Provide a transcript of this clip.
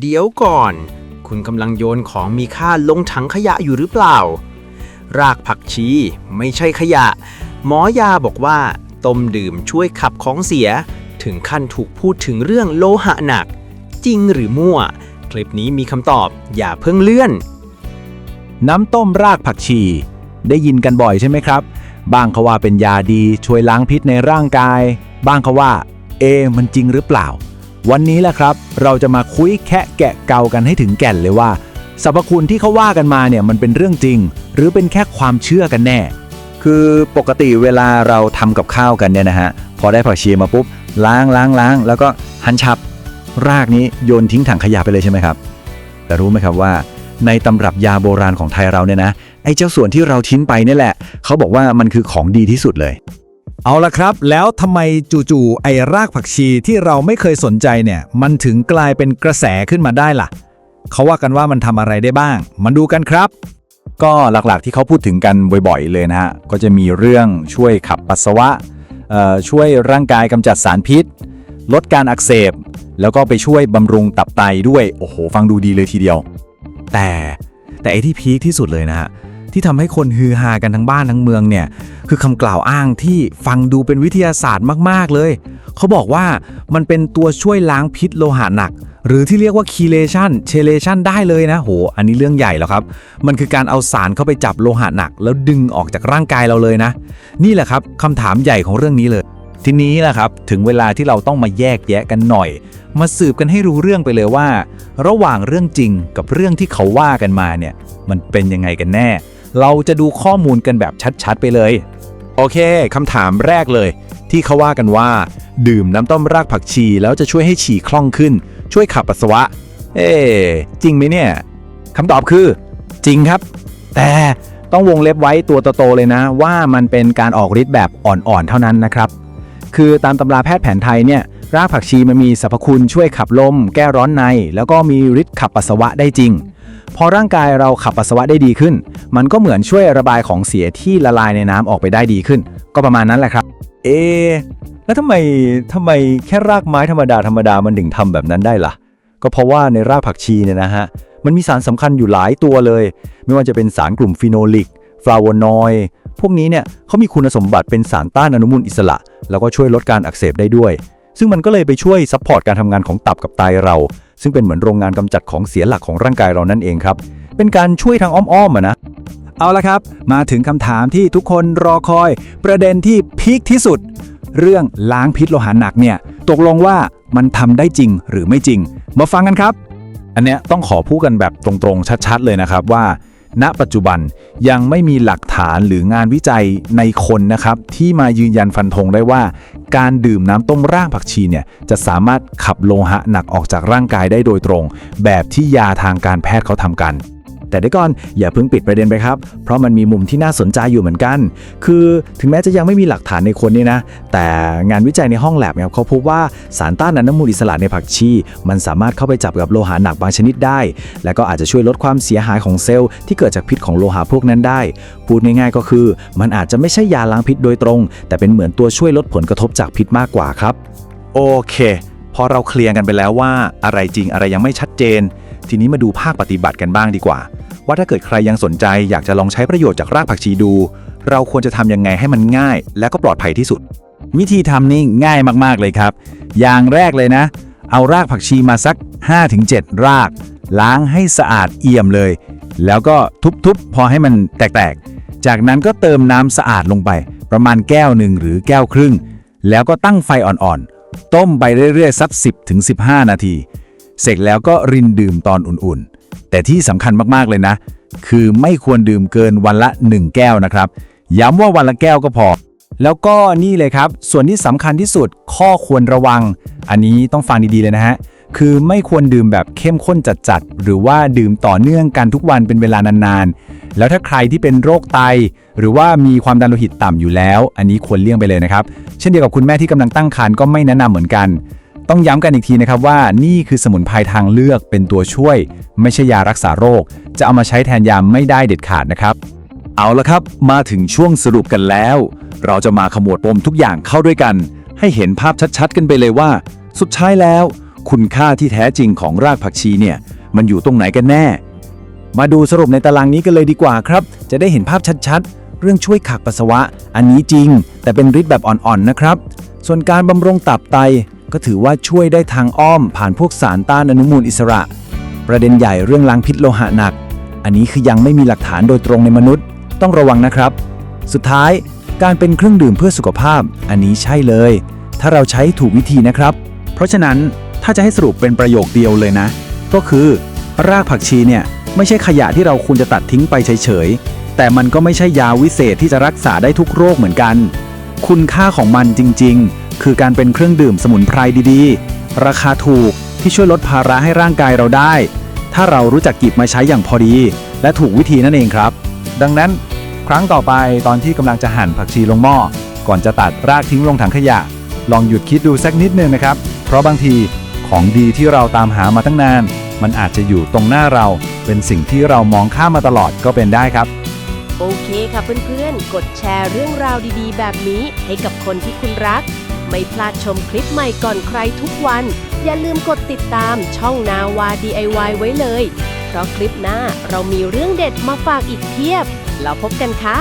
เดี๋ยวก่อน คุณกำลังโยนของมีค่าลงถังขยะอยู่หรือเปล่า รากผักชีไม่ใช่ขยะ หมอยาบอกว่า ต้มดื่มช่วยขับของเสีย ถึงขั้นถูกพูดถึงเรื่องโลหะหนัก จริงหรือมั่ว คลิปนี้มีคำตอบอย่าเพิ่งเลื่อน น้ำต้มรากผักชี ได้ยินกันบ่อยใช่ไหมครับ บางเขาว่าเป็นยาดีช่วยล้างพิษในร่างกาย บางเขาว่า เอ มันจริงหรือเปล่า วันนี้แหละครับ เราจะมาคุยแคะแกะเกากันให้ถึงแก่นเลยว่าสรรพคุณที่เขาว่ากันมาเนี่ยมันเป็นเรื่องจริง หรือเป็นแค่ความเชื่อกันแน่ คือปกติเวลาเราทำกับข้าวกันเนี่ยนะฮะพอได้ผักชีมาปุ๊บล้างล้างล้างแล้วก็หั่นฉับ รากนี้โยนทิ้งถังขยะไปเลยใช่ไหมครับ แต่รู้ไหมครับว่า ในตำรับยาโบราณของไทยเราเนี่ยนะไอ้เจ้าส่วนที่เราทิ้งไปนี่แหละ เขาบอกว่ามันคือของดีที่สุดเลย เอาละครับ แล้วทำไมจู่ๆไอ้รากผักชีที่เราไม่เคยสนใจเนี่ย มันถึงกลายเป็นกระแสขึ้นมาได้ล่ะ เขาว่ากันว่ามันทำอะไรได้บ้าง มาดูกันครับ ก็หลักๆที่เขาพูดถึงกันบ่อยๆ เลยนะฮะ ก็จะมีเรื่องช่วยขับปัสสาวะเอ่อช่วยร่างกายกำจัดสารพิษ ลดการอักเสบ แล้วก็ไปช่วยบำรุงตับไตด้วย โอ้โห ฟังดูดีเลยทีเดียว แต่แต่ไอที่พีคที่สุดเลยนะฮะ ที่ทำให้คนฮือฮากันทั้งบ้านทั้งเมืองเนี่ยคือคำกล่าวอ้างที่ฟังดูเป็นวิทยาศาสตร์มาก ๆ เลย เขาบอกว่ามันเป็นตัวช่วยล้างพิษโลหะหนัก หรือที่เรียกว่าคีเลชันเชเลชันได้เลยนะโห อันนี้เรื่องใหญ่แล้วครับ มันคือการเอาสารเข้าไปจับโลหะหนัก แล้วดึงออกจากร่างกายเราเลยนะ นี่แหละครับคำถามใหญ่ของเรื่องนี้เลยทีนี้แหละครับ ถึงเวลาที่เราต้องมาแยกแยะกันหน่อย มาสืบกันให้รู้เรื่องไปเลยว่า ระหว่างเรื่องจริงกับเรื่องที่เขาว่ากันมาเนี่ย มันเป็นยังไงกันแน่ เราจะดูข้อมูลกันแบบชัด ๆ ไปเลย โอเคคำถามแรกเลย ที่เขาว่ากันว่า ดื่มน้ำต้มรากผักชีแล้วจะช่วยให้ฉี่คล่องขึ้น ช่วยขับปัสสาวะ เอ๊ะจริงไหมเนี่ยคำตอบคือ จริงครับ แต่ต้องวงเล็บไว้ตัวโตๆเลยนะ ว่ามันเป็นการออกฤทธิ์แบบอ่อนๆเท่านั้นนะครับ คือตามตำราแพทย์แผนไทยเนี่ยรากผักชีมันมีสรรพคุณช่วยขับลม แก้ร้อนใน แล้วก็มีฤทธิ์ขับปัสสาวะได้จริง พอร่างกายเราขับปัสสาวะได้ดีขึ้น มันก็เหมือนช่วยระบายของเสียที่ละลายในน้ำออกไปได้ดีขึ้น ก็ประมาณนั้นแหละครับ เอ๊ะแล้วทำไมทำไมแค่รากไม้ธรรมดาธรรมดามันถึงทำแบบนั้นได้ล่ะ ก็เพราะว่าในรากผักชีเนี่ยนะฮะ มันมีสารสำคัญอยู่หลายตัวเลย ไม่ว่าจะเป็นสารกลุ่มฟีโนลิก ฟลาโวนอยด์พวกนี้เนี่ยเขามีคุณสมบัติเป็นสารต้านอนุมูลอิสระ แล้วก็ช่วยลดการอักเสบได้ด้วย ซึ่งมันก็เลยไปช่วยซัพพอร์ตการทำงานของตับกับไตเรา ซึ่งเป็นเหมือนโรงงานกำจัดของเสียหลักของร่างกายเรานั่นเองครับ เป็นการช่วยทางอ้อมๆอะนะ เอาละครับ มาถึงคำถามที่ทุกคนรอคอย ประเด็นที่พีคที่สุด เรื่องล้างพิษโลหะหนักเนี่ย ตกลงว่ามันทำได้จริงหรือไม่จริง มาฟังกันครับ อันเนี้ยต้องขอพูดกันแบบตรงๆชัด ๆ เลยนะครับว่า ณปัจจุบันยังไม่มีหลักฐานหรืองานวิจัยในคนนะครับ ที่มายืนยันฟันธงได้ว่า การดื่มน้ำต้มรากผักชีเนี่ยจะสามารถขับโลหะหนักออกจากร่างกายได้โดยตรง แบบที่ยาทางการแพทย์เขาทำกัน แต่เดี๋ยวก่อนอย่าเพิ่งปิดประเด็นไปครับ เพราะมันมีมุมที่น่าสนใจอยู่เหมือนกัน คือถึงแม้จะยังไม่มีหลักฐานในคนนี่นะ แต่งานวิจัยในห้องแลบเนี่ยเขาพบว่าสารต้านอนุมูลอิสระในผักชี มันสามารถเข้าไปจับกับโลหะหนักบางชนิดได้ และก็อาจจะช่วยลดความเสียหายของเซลล์ที่เกิดจากพิษของโลหะพวกนั้นได้ พูดง่ายๆก็คือ มันอาจจะไม่ใช่ยาล้างพิษโดยตรง แต่เป็นเหมือนตัวช่วยลดผลกระทบจากพิษมากกว่าครับ โอเค พอเราเคลียร์กันไปแล้วว่า อะไรจริงอะไรยังไม่ชัดเจน ทีนี้มาดูภาคปฏิบัติกันบ้างดีกว่า ว่าถ้าเกิดใครยังสนใจอยากจะลองใช้ประโยชน์จากรากผักชีดู เราควรจะทำยังไงให้มันง่าย และก็ปลอดภัยที่สุด วิธีทำนี่ง่ายมากๆเลยครับ อย่างแรกเลยนะ เอารากผักชีมาสัก 5-7 ราก ล้างให้สะอาดเอี่ยมเลย แล้วก็ทุบๆ พอให้มันแตกๆ จากนั้นก็เติมน้ำสะอาดลงไป ประมาณแก้วหนึ่งหรือแก้วครึ่ง แล้วก็ตั้งไฟอ่อนๆ ต้มไปเรื่อยๆ สัก 10-15 นาที เสร็จแล้วก็รินดื่มตอนอุ่นๆ แต่ที่สำคัญมากๆเลยนะ คือไม่ควรดื่มเกินวันละ 1 แก้วนะครับ ย้ำว่าวันละแก้วก็พอ แล้วก็นี่เลยครับ ส่วนที่สำคัญที่สุดข้อควรระวัง อันนี้ต้องฟังดีๆเลยนะฮะ คือไม่ควรดื่มแบบเข้มข้นจัดๆ หรือว่าดื่มต่อเนื่องกันทุกวันเป็นเวลานานๆ แล้วถ้าใครที่เป็นโรคไต หรือว่ามีความดันโลหิตต่ำอยู่แล้ว อันนี้ควรเลี่ยงไปเลยนะครับ เช่นเดียวกับคุณแม่ที่กำลังตั้งครรภ์ก็ไม่แนะนำเหมือนกัน ต้องย้ำกันอีกทีนะครับว่านี่คือสมุนไพรทางเลือกเป็นตัวช่วย ไม่ใช่ยารักษาโรค จะเอามาใช้แทนยาไม่ได้เด็ดขาดนะครับ เอาละครับ มาถึงช่วงสรุปกันแล้ว เราจะมาขมวดปมทุกอย่างเข้าด้วยกัน ให้เห็นภาพชัดๆ กันไปเลยว่า สุดท้ายแล้ว คุณค่าที่แท้จริงของรากผักชีเนี่ย มันอยู่ตรงไหนกันแน่ มาดูสรุปในตารางนี้กันเลยดีกว่าครับ จะได้เห็นภาพชัดๆ เรื่องช่วยขักปัสสาวะ อันนี้จริง แต่เป็นฤทธิ์แบบอ่อนๆนะครับ ส่วนการบำรุงตับไต ก็ถือว่าช่วยได้ทางอ้อมผ่านพวกสารต้านอนุมูลอิสระ ประเด็นใหญ่เรื่องล้างพิษโลหะหนัก อันนี้คือยังไม่มีหลักฐานโดยตรงในมนุษย์ ต้องระวังนะครับ สุดท้ายการเป็นเครื่องดื่มเพื่อสุขภาพ อันนี้ใช่เลย ถ้าเราใช้ถูกวิธีนะครับ เพราะฉะนั้นถ้าจะให้สรุปเป็นประโยคเดียวเลยนะ ก็คือ รากผักชีเนี่ยไม่ใช่ขยะที่เราควรจะตัดทิ้งไปเฉยๆ แต่มันก็ไม่ใช่ยาวิเศษที่จะรักษาได้ทุกโรคเหมือนกัน คุณค่าของมันจริง ๆ คือการเป็นเครื่องดื่มสมุนไพรดีๆ ราคาถูกที่ช่วยลดภาระให้ร่างกายเราได้ ถ้าเรารู้จักกิบมาใช้อย่างพอดี และถูกวิธีนั่นเองครับ ดังนั้น ครั้งต่อไปตอนที่กำลังจะหั่นผักชีลงหม้อ ก่อนจะตัดรากทิ้งลงถังขยะ ลองหยุดคิดดูสักนิดนึงนะครับ เพราะบางทีของดีที่เราตามหามาตั้งนาน มันอาจจะอยู่ตรงหน้าเรา เป็นสิ่งที่เรามองข้ามมาตลอดก็เป็นได้ครับโอเคค่ะเพื่อนๆ กดแชร์เรื่องราวดีๆ แบบนี้ให้กับคนที่คุณรัก ไม่พลาดชมคลิปใหม่ก่อนใครทุกวัน อย่าลืมกดติดตามช่องนาวา DIY ไว้เลย เพราะคลิปหน้าเรามีเรื่องเด็ดมาฝากอีกเพียบ แล้วพบกันค่ะ